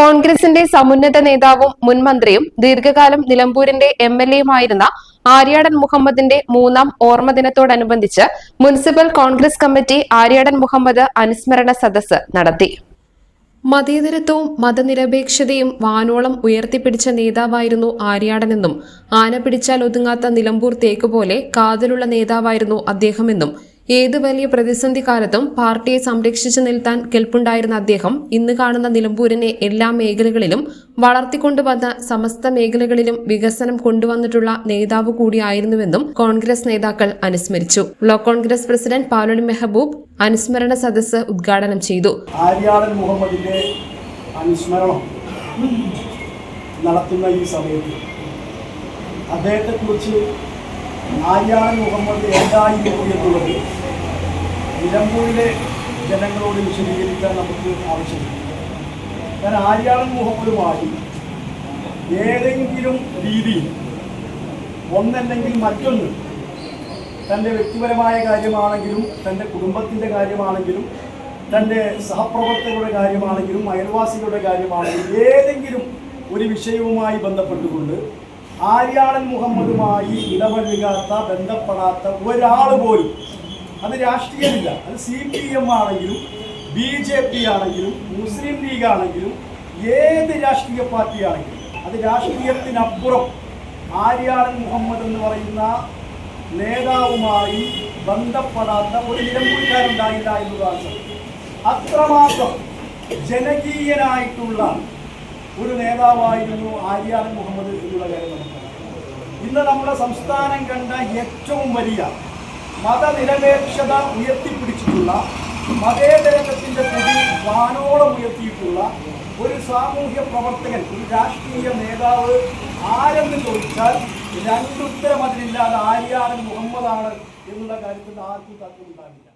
കോൺഗ്രസിന്റെ സമുന്നത നേതാവും മുൻമന്ത്രിയും ദീർഘകാലം നിലമ്പൂരിന്റെ എം എൽ എയുമായിരുന്ന ആര്യാടൻ മുഹമ്മദിന്റെ മൂന്നാം ഓർമ്മദിനത്തോടനുബന്ധിച്ച് മുനിസിപ്പൽ കോൺഗ്രസ് കമ്മിറ്റി ആര്യാടൻ മുഹമ്മദ് അനുസ്മരണ സദസ് നടത്തി. മതേതരത്വവും മതനിരപേക്ഷതയും വാനോളം ഉയർത്തിപ്പിടിച്ച നേതാവായിരുന്നു ആര്യാടനെന്നും ആന പിടിച്ചാൽ ഒതുങ്ങാത്ത നിലമ്പൂർ തേക്ക് പോലെ കാതലുള്ള നേതാവായിരുന്നു അദ്ദേഹമെന്നും ഏത് വലിയ പ്രതിസന്ധി കാലത്തും പാർട്ടിയെ സംരക്ഷിച്ചു നിൽത്താൻ കെൽപ്പുണ്ടായിരുന്ന അദ്ദേഹം ഇന്ന് കാണുന്ന നിലമ്പൂരിനെ എല്ലാ മേഖലകളിലും വളർത്തിക്കൊണ്ടുവന്ന സമസ്ത മേഖലകളിലും വികസനം കൊണ്ടുവന്നിട്ടുള്ള നേതാവ് കൂടിയായിരുന്നുവെന്നും കോൺഗ്രസ് നേതാക്കൾ അനുസ്മരിച്ചു. ബ്ലോക്ക് കോൺഗ്രസ് പ്രസിഡന്റ് പാലോളി മെഹബൂബ് അനുസ്മരണ സദസ്സ് ഉദ്ഘാടനം ചെയ്തു. നടത്തുന്ന ഈ സമയത്ത് അദ്ദേഹത്തെക്കുറിച്ച് ആര്യാടൻ മുഹമ്മദ് എന്തായിരുന്നു എന്നുള്ളത് നിലമ്പൂരിലെ ജനങ്ങളോട് വിശദീകരിക്കാൻ നമുക്ക് ആവശ്യമില്ല. ഞാൻ ആര്യാളൻ മുഹമ്മദുമായി ഏതെങ്കിലും രീതിയിൽ ഒന്നല്ലെങ്കിൽ മറ്റൊന്ന് തന്റെ വ്യക്തിപരമായ കാര്യമാണെങ്കിലും തന്റെ കുടുംബത്തിന്റെ കാര്യമാണെങ്കിലും തന്റെ സഹപ്രവർത്തകരുടെ കാര്യമാണെങ്കിലും അയൽവാസികളുടെ കാര്യമാണെങ്കിലും ഏതെങ്കിലും ഒരു വിഷയവുമായി ബന്ധപ്പെട്ടുകൊണ്ട് ആര്യാളൻ മുഹമ്മദുമായി ഇടപഴകാത്ത ബന്ധപ്പെടാത്ത ഒരാൾ പോലും അത് രാഷ്ട്രീയമില്ല. അത് സി പി എം ആണെങ്കിലും ബി ജെ പി ആണെങ്കിലും മുസ്ലിം ലീഗ് ആണെങ്കിലും ഏത് രാഷ്ട്രീയ പാർട്ടിയാണെങ്കിലും അത് രാഷ്ട്രീയത്തിനപ്പുറം ആര്യാടൻ മുഹമ്മദ് എന്ന് പറയുന്ന നേതാവുമായി ബന്ധപ്പെടാത്ത ഒരു നിലമ്പൂർക്കാരുണ്ടായില്ല എന്നതാണ് അത്രമാത്രം ജനകീയനായിട്ടുള്ള ഒരു നേതാവായിരുന്നു ആര്യാടൻ മുഹമ്മദ് എന്നുള്ള കാര്യം ഇന്ന് നമ്മുടെ സംസ്ഥാനം കണ്ട ഏറ്റവും വലിയ മതനിരപേക്ഷത ഉയർത്തിപ്പിടിച്ചിട്ടുള്ള മതേതരത്വത്തിന്റെ പ്രതി വാനോളം ഉയർത്തിയിട്ടുള്ള ഒരു സാമൂഹ്യ പ്രവർത്തകൻ ഒരു രാഷ്ട്രീയ നേതാവ് ആരെന്ന് ചോദിച്ചാൽ രണ്ടുത്തരം അതിലില്ലാതെ ആര്യാടൻ മുഹമ്മദാണ് എന്നുള്ള കാര്യത്തിൽ ആർക്കും തർക്കമുണ്ടാകില്ല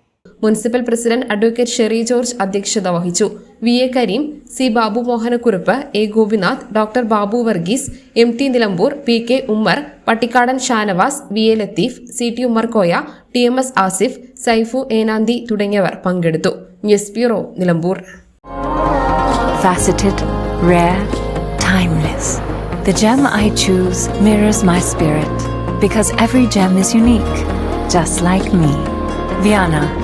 municipal president advocate Sherry George അധ്യക്ഷത വഹിച്ചു. V. A. Kareem C. Babu Mohanakurup A. Gopinath doctor Babu Varghese M. T. Nilambur P. K. Ummer Pattikkadan Shanavas V. A. Latheef C. T. Ummer Koya T. M. S. Asif Saifu Enanthi തുടങ്ങിയവർ പങ്കെടുത്തു. News bureau Nilambur. Faceted, rare, timeless. The gem I choose mirrors my spirit because every gem is unique, just like me. Viana,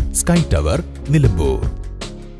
Sky Tower Nilambur.